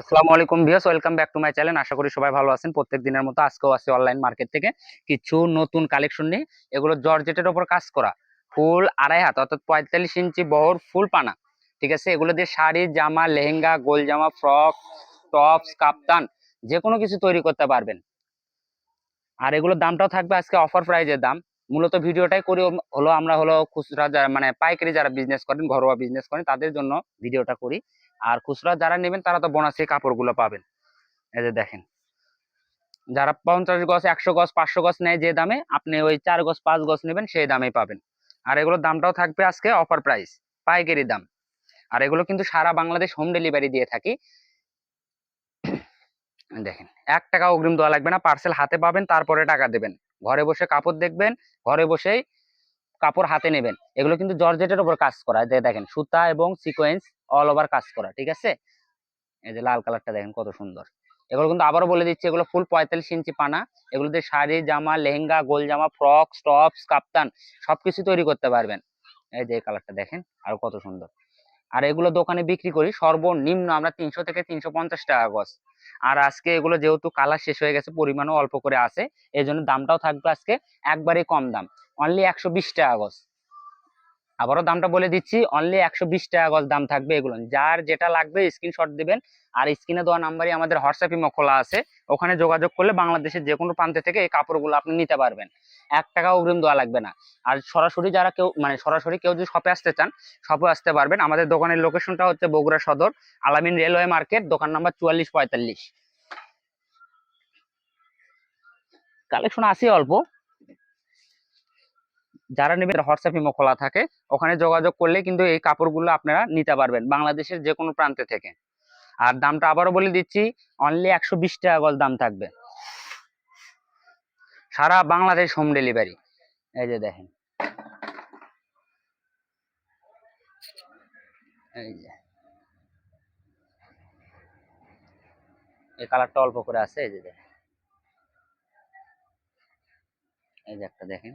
আসসালামু আলাইকুম viewers, welcome back to my channel. আশা করি সবাই ভালো আছেন। প্রত্যেক দিনের মতো আজকেও আসছে অনলাইন মার্কেট থেকে। কিছু নতুন কালেকশন নিয়ে এগুলো জর্জেটের ওপর কাজ করা। ফুল আড়াই হাত, অর্থাৎ পঁয়তাল্লিশ ইঞ্চি বহর ফুল পানা। ঠিক আছে? এগুলো দিয়ে শাড়ি, জামা, লেহেঙ্গা, গোল জামা, ফ্রক, টপস, কাপ্তান যে কোনো কিছু তৈরি করতে পারবেন। আর এগুলোর দামটাও থাকবে আজকে অফার প্রাইজের দাম। মূলত ভিডিওটাই করি হলো আমরা হলো খুচরা যারা মানে পাইকারি যারা বিজনেস করেন, ঘরোয়া বিজনেস করেন, তাদের জন্য ভিডিওটা করি। আর খুচরা যারা নেবেন, তারা তো বোনাসে কাপড়গুলো পাবেন। এই যে দেখেন। যারা পঞ্চাশ গজ, একশো গজ, পাঁচশো গজ নেয় যে দামে, আপনি ওই চার গজ, পাঁচ গজ নেবেন, সেই দামেই পাবেন। আর এগুলোর দামটাও থাকবে আজকে অফার প্রাইস পাইকারি দাম। আর এগুলো কিন্তু সারা বাংলাদেশ হোম ডেলিভারি দিয়ে থাকি। দেখেন, এক টাকা অগ্রিম দেওয়া লাগবে না পার্সেল হাতে পাবেন, তারপরে টাকা দেবেন। ঘরে বসে কাপড় দেখবেন, ঘরে বসেই কাপড় হাতে নেবেন। এগুলো কিন্তু জর্জেটের উপর কাজ করা। দেখেন, সুতা এবং সিকোয়েন্স অল ওভার কাজ করা, ঠিক আছে? এই যে লাল কালারটা দেখেন কত সুন্দর। এগুলো কিন্তু আবারও বলে দিচ্ছি, এগুলো ফুল পঁয়তাল্লিশ ইঞ্চি পানা। এগুলোতে শাড়ি, জামা, লেহেঙ্গা, গোল জামা ফ্রক টপস কাপ্তান, সবকিছু তৈরি করতে পারবেন। এই যে এই কালারটা দেখেন, আর কত সুন্দর। আর এগুলো দোকানে বিক্রি করি। সর্বনিম্ন আমরা তিনশো থেকে তিনশো পঞ্চাশ টাকা গজ। আর আজকে এগুলো যেহেতু কালার শেষ হয়ে গেছে, পরিমাণও অল্প করে আছে এই জন্য দামটাও থাকবে আজকে একবারেই কম দাম। অনলি একশো বিশ টাকা গজ। আবারও দামটা বলে দিচ্ছি অনলি একশো বিশ টাকা গজ দাম থাকবে এগুলো। যার যেটা লাগবে স্ক্রিনশট দিবেন, আর স্ক্রিনে দেওয়া নাম্বারই আমাদের হোয়াটসঅ্যাপ ইমো খোলা আছে। ওখানে যোগাযোগ করলে বাংলাদেশের যে কোনো প্রান্তে থেকে এই কাপড়গুলো আপনি নিতে পারবেন। এক টাকা অগ্রিম দেওয়া লাগবে না। আর সরাসরি যারা কেউ মানে সরাসরি কেউ যদি শপে আসতে চান শপে আসতে পারবেন। আমাদের দোকানের লোকেশনটা হচ্ছে বগুড়া সদর, আলামিন রেলওয়ে মার্কেট দোকান নাম্বার চুয়াল্লিশ পঁয়তাল্লিশ। কালেকশন আছে অল্প। যারা নেবেন হোয়াটসঅ্যাপ ইমো খোলা থাকে। ওখানে যোগাযোগ করলে কিন্তু এই কাপড়গুলো আপনারা নিতে পারবেন বাংলাদেশের যে কোনো প্রান্তে থেকে। আর দামটা আবারও বলে দিচ্ছি অনলি একশো বিশ টাকা গজ দাম থাকবে। সারা বাংলাদেশ হোম ডেলিভারি এই যে দেখেন। এই যে। এই কালারটা অল্প করে আছে, এই যে দেখেন। এই যে একটা দেখেন।